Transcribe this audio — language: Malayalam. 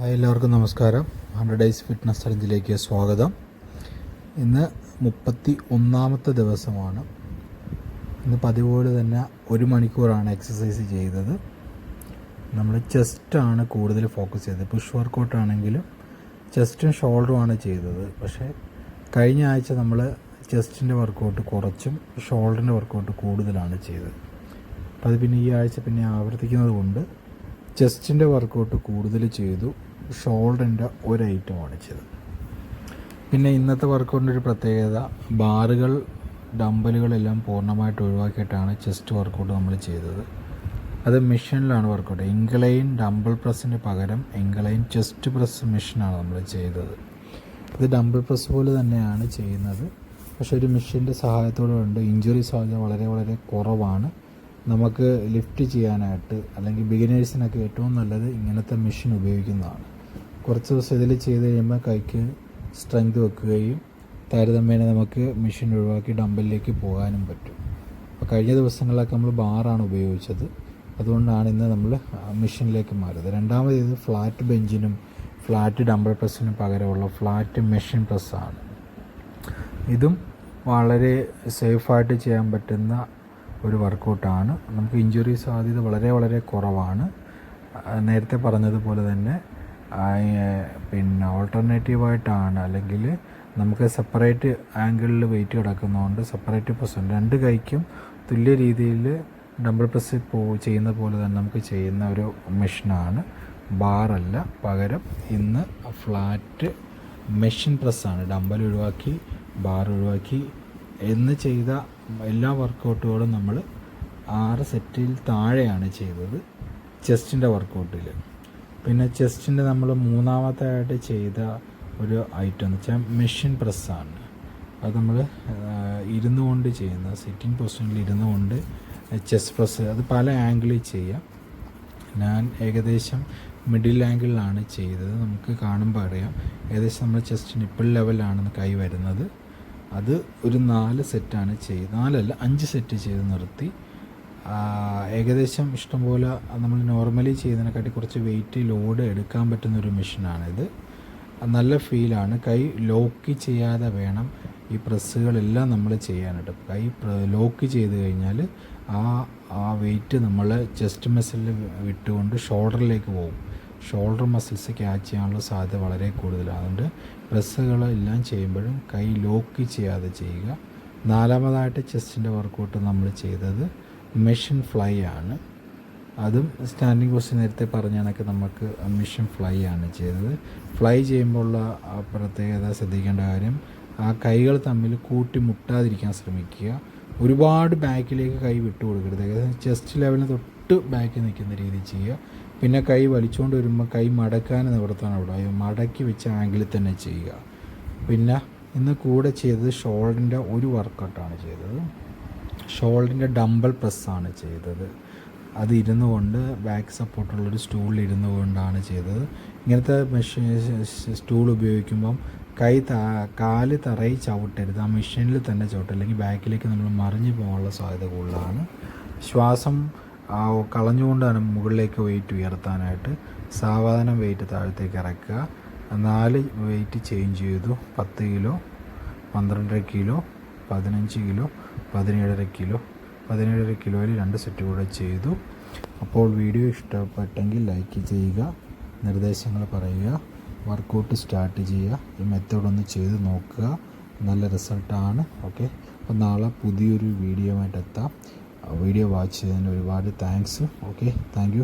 ഹായ് എല്ലാവർക്കും നമസ്കാരം. ഹൺഡ്രഡ് ഡേയ്സ് ഫിറ്റ്നസ് ചലഞ്ചിലേക്ക് സ്വാഗതം. ഇന്ന് മുപ്പത്തി ഒന്നാമത്തെ ദിവസമാണ്. ഇന്ന് പതിപോലെ തന്നെ ഒരു മണിക്കൂറാണ് എക്സസൈസ് ചെയ്തത്. നമ്മൾ ചെസ്റ്റാണ് കൂടുതൽ ഫോക്കസ് ചെയ്തത്. പുഷ് വർക്കൗട്ട് ആണെങ്കിലും ചെസ്റ്റും ഷോൾഡറുമാണ് ചെയ്തത്. പക്ഷേ കഴിഞ്ഞ ആഴ്ച നമ്മൾ ചെസ്റ്റിന്റെ വർക്കൗട്ട് കുറച്ചും ഷോൾഡറിന്റെ വർക്കൗട്ട് കൂടുതലാണ് ചെയ്തത്. അപ്പോൾ അത് പിന്നെ ഈ ആഴ്ച പിന്നെ ആവർത്തിക്കുന്നത് കൊണ്ട് ചെസ്റ്റിന്റെ വർക്കൗട്ട് കൂടുതൽ ചെയ്തു. ഷോൾഡറിന്റെ ഒരു ഐറ്റം ചെയ്തത്. പിന്നെ ഇന്നത്തെ വർക്കൗണ്ടിന്റെ ഒരു പ്രത്യേകത ബാറുകൾ ഡമ്പലുകളെല്ലാം പൂർണമായിട്ട് ഒഴിവാക്കിയിട്ടാണ് ചെസ്റ്റ് വർക്കൗട്ട് നമ്മൾ ചെയ്തത്. അത് മെഷീനിലാണ് വർക്കൗട്ട്. ഇംഗ്ലൈൻ ഡംബിൾ പ്രസ്സിന് പകരം ഇംഗ്ലൈൻ ചെസ്റ്റ് പ്രസ് മെഷീനാണ് നമ്മൾ ചെയ്തത്. ഇത് ഡംബിൾ പ്രസ് പോലെ തന്നെയാണ് ചെയ്യുന്നത്. പക്ഷേ ഒരു മെഷീന്റെ സഹായത്തോടെ ഉണ്ട് ഇഞ്ചുറി സാധ്യത വളരെ വളരെ കുറവാണ്. നമുക്ക് ലിഫ്റ്റ് ചെയ്യാനായിട്ട് അല്ലെങ്കിൽ ബിഗിനേഴ്സിനൊക്കെ ഏറ്റവും നല്ലത് ഇങ്ങനത്തെ മെഷീൻ ഉപയോഗിക്കുന്നതാണ്. കുറച്ച് ദിവസം ഇതിൽ ചെയ്ത് കഴിയുമ്പോൾ കൈക്ക് സ്ട്രെങ്ത് വെക്കുകയും താരതമ്യേന നമുക്ക് മെഷീൻ ഒഴിവാക്കി ഡമ്പലിലേക്ക് പോകാനും പറ്റും. അപ്പോൾ കഴിഞ്ഞ ദിവസങ്ങളിലൊക്കെ നമ്മൾ ബാറാണ് ഉപയോഗിച്ചത്. അതുകൊണ്ടാണ് ഇന്ന് നമ്മൾ മെഷീനിലേക്ക് മാറിയത്. രണ്ടാമത് ഇത് ഫ്ലാറ്റ് ബെഞ്ചിനും ഫ്ലാറ്റ് ഡംബൽ പ്രസ്സിനും പകരമുള്ള ഫ്ലാറ്റ് മെഷീൻ പ്രസ്സാണ് ഇതും വളരെ സേഫായിട്ട് ചെയ്യാൻ പറ്റുന്ന ഒരു വർക്കൗട്ടാണ് നമുക്ക് ഇഞ്ചുറി സാധ്യത വളരെ വളരെ കുറവാണ്. നേരത്തെ പറഞ്ഞതുപോലെ തന്നെ പിന്നെ ഓൾട്ടർനേറ്റീവായിട്ടാണ് അല്ലെങ്കിൽ നമുക്ക് സെപ്പറേറ്റ് ആംഗിളിൽ വെയിറ്റ് കിടക്കുന്നതുകൊണ്ട് സെപ്പറേറ്റ് പ്രസ് രണ്ട് കൈക്കും തുല്യ രീതിയിൽ ഡബിൾ പ്രസ് പോ ചെയ്യുന്ന പോലെ തന്നെ നമുക്ക് ചെയ്യുന്ന ഒരു മെഷീനാണ് ബാറല്ല പകരം ഇന്ന് ഫ്ലാറ്റ് മെഷീൻ പ്രസ്സാണ് ഡമ്പൽ ഒഴിവാക്കി ബാർ ഒഴിവാക്കി. എന്ന് ചെയ്ത എല്ലാ വർക്കൗട്ടുകളും നമ്മൾ ആറ് സെറ്റിൽ താഴെയാണ് ചെയ്തത്. ചെസ്റ്റിന്റെ വർക്കൗട്ടിൽ പിന്നെ ചെസ്റ്റിന്റെ നമ്മൾ മൂന്നാമത്തെ ആയിട്ട് ചെയ്ത ഒരു ഐറ്റം എന്ന് വെച്ചാൽ മെഷീൻ പ്രസ്സാണ് അത് നമ്മൾ ഇരുന്നു കൊണ്ട് ചെയ്യുന്ന സിറ്റിംഗ് പൊസിഷനിൽ ഇരുന്നു കൊണ്ട് ചെസ്റ്റ് പ്രസ് അത് പല ആംഗിളിൽ ചെയ്യാം. ഞാൻ ഏകദേശം മിഡിൽ ആംഗിളിലാണ് ചെയ്തത്. നമുക്ക് കാണുമ്പോൾ അറിയാം. ഏകദേശം നമ്മൾ ചെസ്റ്റ് നിപ്പിൾ ലെവലാണ് കൈ വരുന്നത്. അത് ഒരു നാല് സെറ്റാണ് ചെയ്ത് നാലല്ല അഞ്ച് സെറ്റ് ചെയ്ത് നിർത്തി. ഏകദേശം ഇഷ്ടംപോലെ നമ്മൾ നോർമലി ചെയ്യുന്നതിനെക്കാട്ടി കുറച്ച് വെയിറ്റ് ലോഡ് എടുക്കാൻ പറ്റുന്ന ഒരു മെഷീനാണിത്. നല്ല ഫീലാണ് കൈ ലോക്ക് ചെയ്യാതെ വേണം ഈ പ്രസ്സുകളെല്ലാം നമ്മൾ ചെയ്യാനായിട്ട്. കൈ ലോക്ക് ചെയ്ത് കഴിഞ്ഞാൽ ആ ആ വെയിറ്റ് നമ്മൾ ചെസ്റ്റ് മസിലിൽ വിട്ടുകൊണ്ട് ഷോൾഡറിലേക്ക് പോകും. ഷോൾഡർ മസിൽസ് ക്യാച്ച് ചെയ്യാനുള്ള സാധ്യത വളരെ കൂടുതലാണ്. അതുകൊണ്ട് പ്രസ്സുകളെല്ലാം ചെയ്യുമ്പോഴും കൈ ലോക്ക് ചെയ്യാതെ ചെയ്യുക. നാലാമതായിട്ട് ചെസ്റ്റിന്റെ വർക്കൗട്ട് നമ്മൾ ചെയ്തത് മെഷീൻ ഫ്ലൈ ആണ്. അതും സ്റ്റാൻഡിങ് ക്വസ്റ്റ്യൻ നേരത്തെ പറഞ്ഞ കണക്ക് നമുക്ക് മിഷൻ ഫ്ലൈ ആണ് ചെയ്തത് ഫ്ലൈ ആ പ്രത്യേകത ശ്രദ്ധിക്കേണ്ട കാര്യം ആ കൈകൾ തമ്മിൽ കൂട്ടി മുട്ടാതിരിക്കാൻ ശ്രമിക്കുക. ഒരുപാട് ബാക്കിലേക്ക് കൈ വിട്ടു കൊടുക്കരുത്. ഏകദേശം ചെസ്റ്റ് ലെവലിന് തൊട്ട് ബാക്കിൽ നിൽക്കുന്ന രീതിയിൽ ചെയ്യുക. പിന്നെ കൈ വലിച്ചുകൊണ്ട് വരുമ്പോൾ കൈ മടക്കാൻ നിവർത്താൻ അവിടെ. മടക്കി വെച്ച ആംഗിളിൽ തന്നെ ചെയ്യുക. പിന്നെ ഇന്ന് കൂടെ ചെയ്തത് ഷോൾഡറിന്റെ ഒരു വർക്കൗട്ടാണ് ചെയ്തത്. ഷോൾഡറിന്റെ ഡംബൽ പ്രസ്സാണ് ചെയ്തത്. അത് ഇരുന്നു കൊണ്ട് ബാക്ക് സപ്പോർട്ടുള്ളൊരു സ്റ്റൂളിൽ ഇരുന്നു കൊണ്ടാണ് ചെയ്തത്. ഇങ്ങനത്തെ മെഷീൻ സ്റ്റൂൾ ഉപയോഗിക്കുമ്പം കൈ താ കാൽ തറയിൽ ചവിട്ടരുത്. ആ മെഷീനിൽ തന്നെ ചവിട്ടരുത്. അല്ലെങ്കിൽ ബാക്കിലേക്ക് നമ്മൾ മറിഞ്ഞു പോകാനുള്ള സാധ്യത കൂടുതലാണ്. ശ്വാസം കളഞ്ഞുകൊണ്ടാണ് മുകളിലേക്ക് വെയിറ്റ് ഉയർത്താനായിട്ട്. സാവധാനം വെയിറ്റ് താഴത്തേക്ക് ഇറക്കുക. നാല് വെയിറ്റ് ചേഞ്ച് ചെയ്തു. പത്ത് കിലോ പന്ത്രണ്ടര കിലോ പതിനഞ്ച് കിലോ പതിനേഴര കിലോ. പതിനേഴര കിലോയിൽ രണ്ട് സെറ്റ് കൂടെ ചെയ്തു. അപ്പോൾ വീഡിയോ ഇഷ്ടപ്പെട്ടെങ്കിൽ ലൈക്ക് ചെയ്യുക നിർദ്ദേശങ്ങൾ പറയുക വർക്കൗട്ട് സ്റ്റാർട്ട് ചെയ്യുക ഈ മെത്തേഡ് ഒന്ന് ചെയ്ത് നോക്കുക. നല്ല റിസൾട്ടാണ് ഓക്കെ അപ്പോൾ നാളെ പുതിയൊരു വീഡിയോ ആയിട്ട് എത്താം. വീഡിയോ വാച്ച് ചെയ്തതിന് ഒരുപാട് താങ്ക്സ് ഓക്കെ താങ്ക്